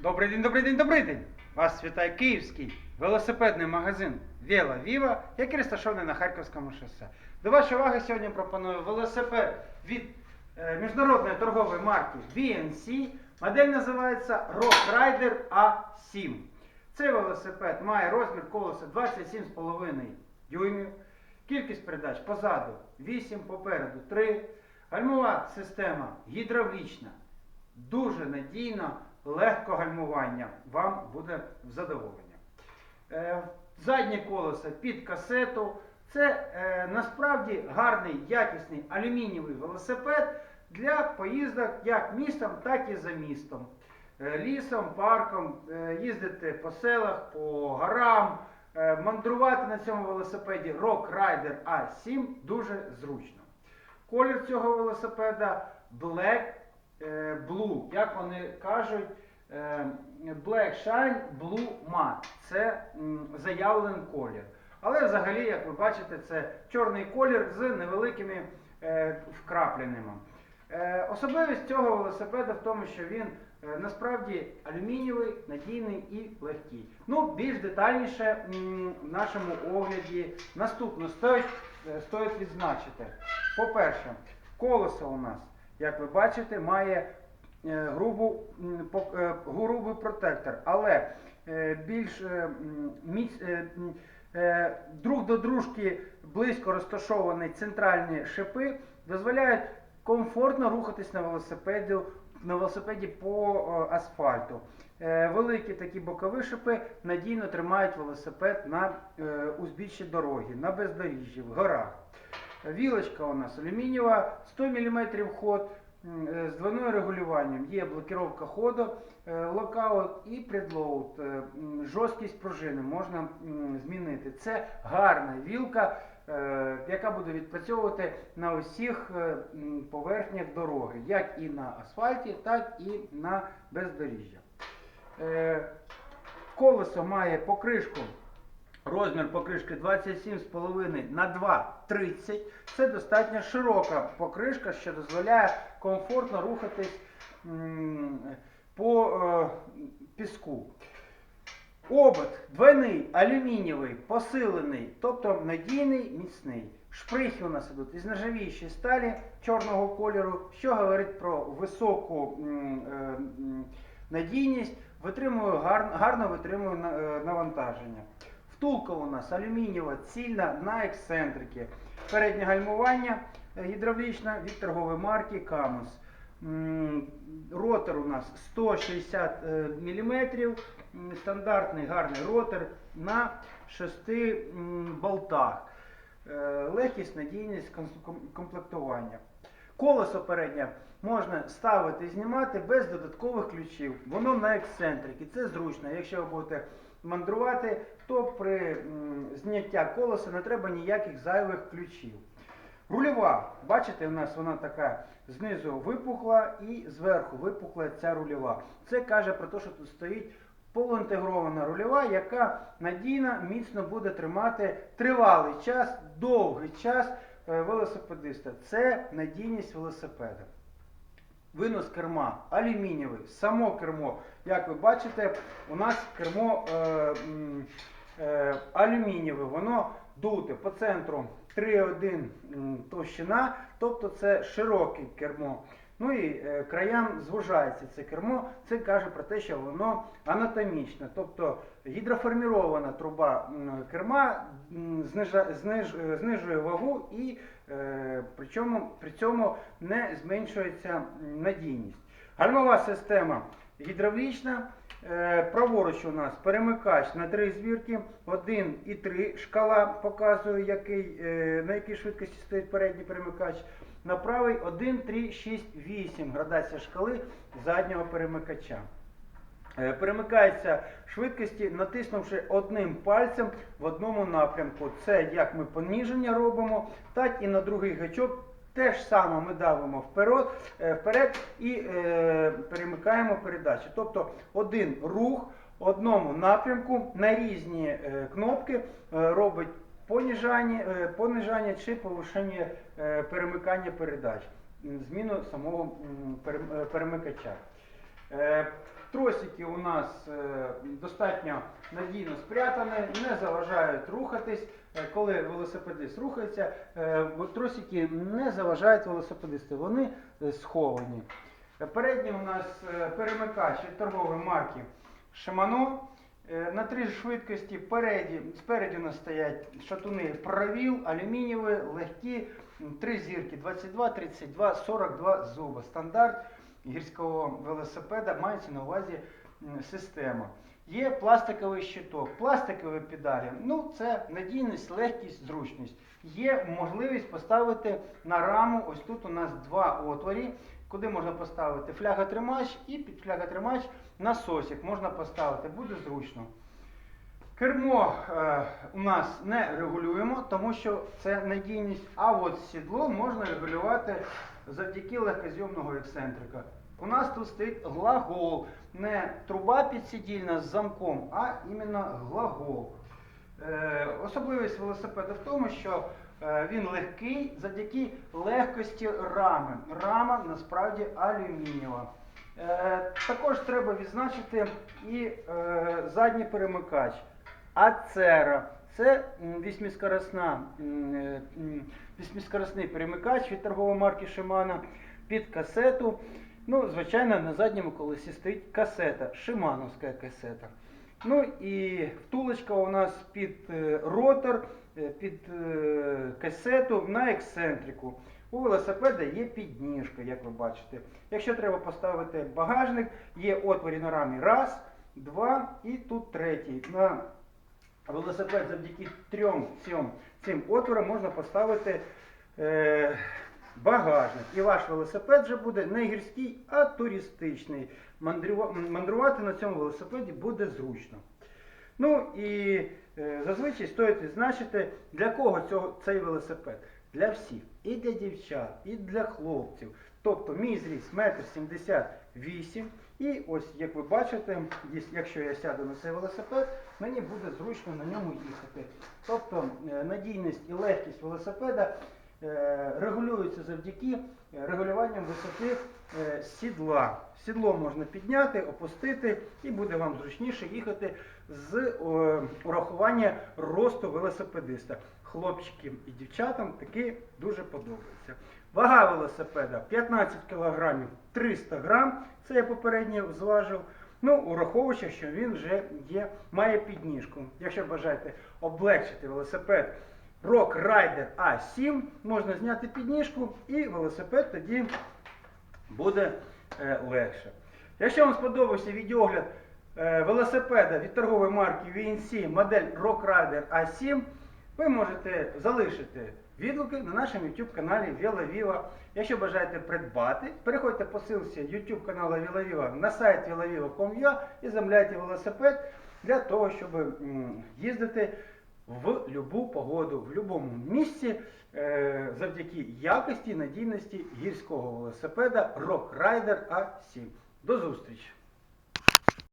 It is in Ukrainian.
Добрий день, добрий день, добрий день! Вас вітає київський велосипедний магазин Віла Віва, який розташований на Харківському шосе. До вашої уваги сьогодні пропоную велосипед від е, міжнародної торгової марки VNC. Модель називається Rock Rider A7. Цей велосипед має розмір колеса 27,5 дюймів. Кількість передач позаду 8, попереду 3. Гальмова система гідравлічна, дуже надійно, легко гальмування. Вам буде в задоволення. Е, Заднє колесо під касету. Це е, насправді гарний, якісний алюмінієвий велосипед для поїздок як містом, так і за містом. Е, Лісом, парком, е, їздити по селах, по горам, е, мандрувати на цьому велосипеді Rock Rider A7 дуже зручно. Колір цього велосипеда Black Blue, як вони кажуть, е, Black Shine Blue Matte. Це заявлений колір. Але взагалі, як ви бачите, це чорний колір з невеликими е, вкрапленнями. Е, особливість цього велосипеда в тому, що він е, насправді алюмінієвий, надійний і легкий. Ну, більш детальніше в нашому огляді наступно стоїть, е, стоїть відзначити. По-перше, колесо у нас, як ви бачите, має е, грубу, е, грубий протектор, але е, більш міць, друг до дружки близько розташовані центральні шипи дозволяють комфортно рухатись на велосипеді, на велосипеді по асфальту. Великі такі бокові шипи надійно тримають велосипед на узбіччі дороги, на бездоріжжі, в горах. Вілочка у нас алюмінієва, 100 мм ход е, з двойним регулюванням. Є блокировка ходу, е, локаут і предлоуд. Е, Жорсткість пружини можна змінити. Це гарна вілка, яка буде відпрацьовувати на усіх поверхнях дороги, як і на асфальті, так і на бездоріжжя. Колесо має покришку. Розмір покришки 27,5 на 2,30. Це достатньо широка покришка, що дозволяє комфортно рухатись по е, піску. Обод двойний, алюмінієвий, посилений, тобто надійний, міцний. Шприхи у нас ідуть із нержавіючої сталі чорного кольору, що говорить про високу е, надійність, витримує, гарно, витримує е, навантаження. Втулка у нас алюмінієва, цільна на ексцентрики. Переднє гальмування е, гідравлічне від торгової марки Камус. Ротор у нас 160 мм, стандартний гарний ротор на 6 болтах. Е, Легкість, надійність комплектування. Колесо переднє можна ставити і знімати без додаткових ключів. Воно на ексцентрики. Це зручно. Якщо ви будете мандрувати, то при зняття колеса не треба ніяких зайвих ключів. Рульова, бачите, у нас вона така знизу випукла і зверху випукла ця рульова. Це каже про те, що тут стоїть полуінтегрована рульова, яка надійно, міцно буде тримати тривалий час, довгий час е, велосипедиста. Це надійність велосипеда. Винос керма алюмінієвий, само кермо. Як ви бачите, у нас кермо е, е, алюмінієве, воно дуте по центру 3,1 м, товщина, тобто це широке кермо. Ну і е, краям звужається це кермо. Це каже про те, що воно анатомічне, тобто гідроформірована труба керма знижа- зниж- знижує вагу і е, причому при цьому не зменшується надійність. Гальмова система гідравлічна. Е, Праворуч у нас перемикач на три звірки, 1 і 3 шкала показує, який, е, на якій швидкості стоїть передній перемикач. На правий 1, 3, 6, 8 градація шкали заднього перемикача. Е, Перемикається швидкості, натиснувши одним пальцем в одному напрямку. Це як ми поніження робимо, так і на другий гачок. Те ж саме ми давимо вперед, е, вперед і е, перемикаємо передачі. Тобто один рух одному напрямку на різні е, кнопки е, робить поніжання, е, понижання чи повишення е, перемикання передач, зміну самого е, перемикача. Тросики у нас достатньо надійно спрятані, не заважають рухатись. Коли велосипедист рухається, тросики не заважають велосипедисту, вони сховані. Передній у нас перемикач від торгової марки Shimano. Е, На три швидкості переді, спереді у нас стоять шатуни провіл, алюмінієві, легкі, три зірки 22, 32, 42 зуба. Стандарт гірського велосипеда мається на увазі система. Є пластиковий щиток, пластикові педалі. Ну, це надійність, легкість, зручність. Є можливість поставити на раму. Ось тут у нас два отворі, куди можна поставити фляготримач і під фляготримач насосик можна поставити, буде зручно. Кермо е, у нас не регулюємо, тому що це надійність, а от сідло можна регулювати завдяки легкозйомного ексцентрика. У нас тут стоїть глагол, не труба підсидільна з замком, а іменно глагол. Е, особливість велосипеда в тому, що е, він легкий завдяки легкості рами. Рама насправді алюмінієва. Е, також треба відзначити і е, задній перемикач. Ацера. Це м, е, перемикач від торгової марки Shimano під касету. Ну, звичайно, на задньому колесі стоїть касета, шимановська касета. Ну і втулочка у нас під ротор, під касету на ексцентрику. У велосипеда є підніжка, як ви бачите. Якщо треба поставити багажник, є отворі на рамі раз, два і тут третій. На велосипед завдяки трьом цим, цим отворам можна поставити е, багажник. І ваш велосипед вже буде не гірський, а туристичний. Мандрувати на цьому велосипеді буде зручно. Ну і е, зазвичай стоїть відзначити, для кого цього, цей велосипед. Для всіх. І для дівчат, і для хлопців. Тобто мій зріст 1,78 м. І ось, як ви бачите, якщо я сяду на цей велосипед, мені буде зручно на ньому їхати. Тобто е, надійність і легкість велосипеда е, регулюються завдяки е, регулюванням висоти сідла. Сідло можна підняти, опустити і буде вам зручніше їхати з урахування росту велосипедиста. Хлопчикам і дівчатам таки дуже подобається. Вага велосипеда 15 кг 300 г, це я попередньо зважив. Ну, ураховуючи, що він вже є, має підніжку. Якщо бажаєте облегшити велосипед Rock Rider A7, можна зняти підніжку і велосипед тоді буде е, легше. Якщо вам сподобався відеогляд е, велосипеда від торгової марки VNC модель Rock Rider A7, ви можете залишити відгуки на нашому YouTube каналі VeloViva. Якщо бажаєте придбати, переходьте по ссылці YouTube каналу VeloViva на сайт veloviva.com.ua і замовляйте велосипед для того, щоб їздити в будь-яку погоду, в будь-якому місці е, завдяки якості і надійності гірського велосипеда Rock Rider A7. До зустрічі!